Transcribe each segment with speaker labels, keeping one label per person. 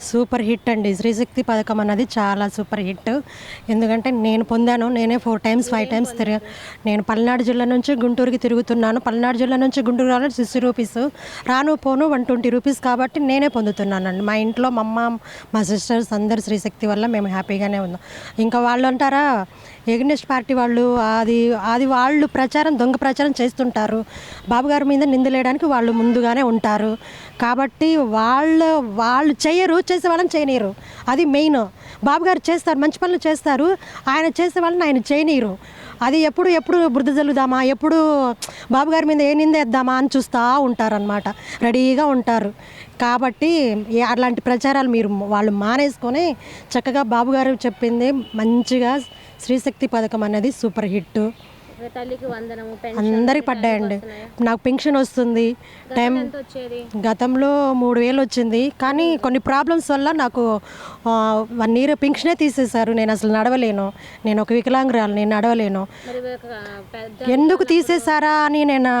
Speaker 1: Super hit అండి. శ్రీశక్తి పథకం అన్నది చాలా సూపర్ హిట్. ఎందుకంటే నేను పొందాను నేనే ఫోర్ టైమ్స్ ఫైవ్ టైమ్స్ తిరిగి నేను పల్నాడు జిల్లా నుంచి గుంటూరుకి తిరుగుతున్నాను. పల్నాడు జిల్లా నుంచి గుంటూరు రావాలి సిక్స్టీ రూపీస్. రాను పోను వన్ ట్వంటీ రూపీస్ కాబట్టి నేనే పొందుతున్నానండి. మా ఇంట్లో మా అమ్మ మా సిస్టర్స్ అందరు శ్రీశక్తి వల్ల మేము హ్యాపీగానే ఉన్నాం. ఇంకా వాళ్ళు అంటారా ఎగ్నెస్ట్ పార్టీ వాళ్ళు అది అది వాళ్ళు ప్రచారం దొంగ ప్రచారం చేస్తుంటారు. బాబుగారి మీద నిందలేయడానికి వాళ్ళు ముందుగానే ఉంటారు. కాబట్టి వాళ్ళు వాళ్ళు చేయరు చేసే వాళ్ళని చేయనీరు అది మెయిన్ బాబుగారు చేస్తారు మంచి పనులు చేస్తారు. ఆయన చేసే వాళ్ళని ఆయన చేయనీరు అది ఎప్పుడు ఎప్పుడు బురద జల్లుదామా ఎప్పుడు బాబుగారి మీద ఏ నిందేద్దామా అని చూస్తూ ఉంటారనమాట రెడీగా ఉంటారు. కాబట్టి అలాంటి ప్రచారాలు మీరు వాళ్ళు మానేసుకొని చక్కగా బాబుగారు చెప్పింది మంచిగా శ్రీశక్తి పథకం అనేది సూపర్ హిట్.
Speaker 2: తల్లికి వందనము
Speaker 1: అందరికి పడ్డాయండి. నాకు పెన్షన్ వస్తుంది. టైం గతంలో మూడు వేలు వచ్చింది. కానీ కొన్ని ప్రాబ్లమ్స్ వల్ల నాకు వన్ ఇయర్ పెన్షనే తీసేశారు. నేను అసలు నడవలేను. నేను ఒక వికలాంగురాలు నేను నడవలేను. ఎందుకు తీసేశారా అని నేను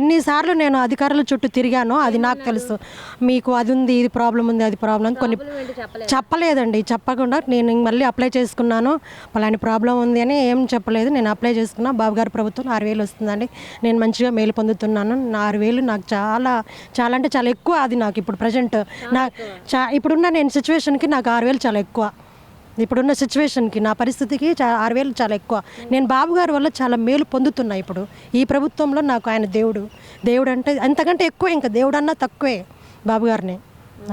Speaker 1: ఎన్నిసార్లు నేను అధికారుల చుట్టూ తిరిగానో అది నాకు తెలుసు. మీకు అది ఉంది ఇది ప్రాబ్లం ఉంది అది ప్రాబ్లం కొన్ని చెప్పలేదండి. చెప్పకుండా నేను మళ్ళీ అప్లై చేసుకున్నాను. పలాని ప్రాబ్లం ఉంది అని ఏం చెప్పలేదు. నేను అప్లై చేసుకున్నా. బాబు గారి ప్రభుత్వం ఆరు వేలు వస్తుందండి. నేను మంచిగా మేలు పొందుతున్నాను. నా ఆరు వేలు నాకు చాలా చాలా అంటే చాలా ఎక్కువ అది నాకు ఇప్పుడు ప్రజెంట్. నా చా ఇప్పుడున్న నేను సిచ్యువేషన్కి నాకు ఆరు వేలు చాలా ఎక్కువ. ఇప్పుడున్న సిచ్యువేషన్కి నా పరిస్థితికి చా ఆరు వేలు చాలా ఎక్కువ. నేను బాబు గారి వల్ల చాలా మేలు పొందుతున్నా ఇప్పుడు. ఈ ప్రభుత్వంలో నాకు ఆయన దేవుడు. దేవుడు అంటే అంతకంటే ఎక్కువ ఇంకా దేవుడు అన్నా తక్కువే బాబు గారిని.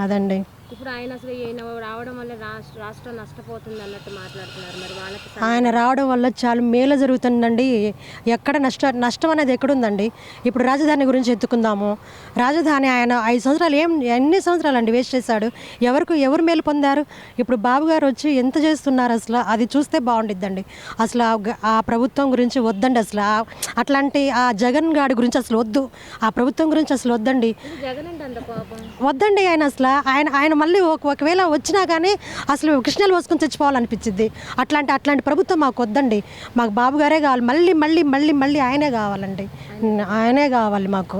Speaker 1: అదండి.
Speaker 2: ఇప్పుడు ఆయన అసలు ఈయన రావడం వల్ల రాష్ట్ర రాష్ట్రం నష్టపోతుంది అన్నట్టు మాట్లాడుతున్నారు. మరి వాళ్ళకి
Speaker 1: ఆయన రావడం వల్ల చాలా మేలు జరుగుతుందండి. ఎక్కడ నష్ట నష్టం అనేది ఎక్కడుందండి? ఇప్పుడు రాజధాని గురించి ఎత్తుకుందాము. రాజధాని ఆయన ఐదు సంవత్సరాలు ఏం ఎన్ని సంవత్సరాలు అండి వేస్ట్ చేశాడు? ఎవరికి ఎవరు మేలు పొందారు? ఇప్పుడు బాబు గారు వచ్చి ఎంత చేస్తున్నారు అసలు? అది చూస్తే బాగుండిద్దండి. అసలు ఆ ప్రభుత్వం గురించి వద్దండి అసలు. అట్లాంటి ఆ జగన్ గాడి గురించి అసలు వద్దు. ఆ ప్రభుత్వం గురించి అసలు వద్దండి. వద్దండి ఆయన అసలు. ఆయన ఆయన మళ్ళీ ఒక ఒకవేళ వచ్చినా కానీ అసలు కృష్ణలు పోసుకొని చచ్చిపోవాలనిపించింది అట్లాంటి అట్లాంటి ప్రభుత్వం మాకు వద్దండి. మాకు బాబు గారే కావాలి. మళ్ళీ మళ్ళీ మళ్ళీ మళ్ళీ ఆయనే కావాలండి. ఆయనే కావాలి మాకు.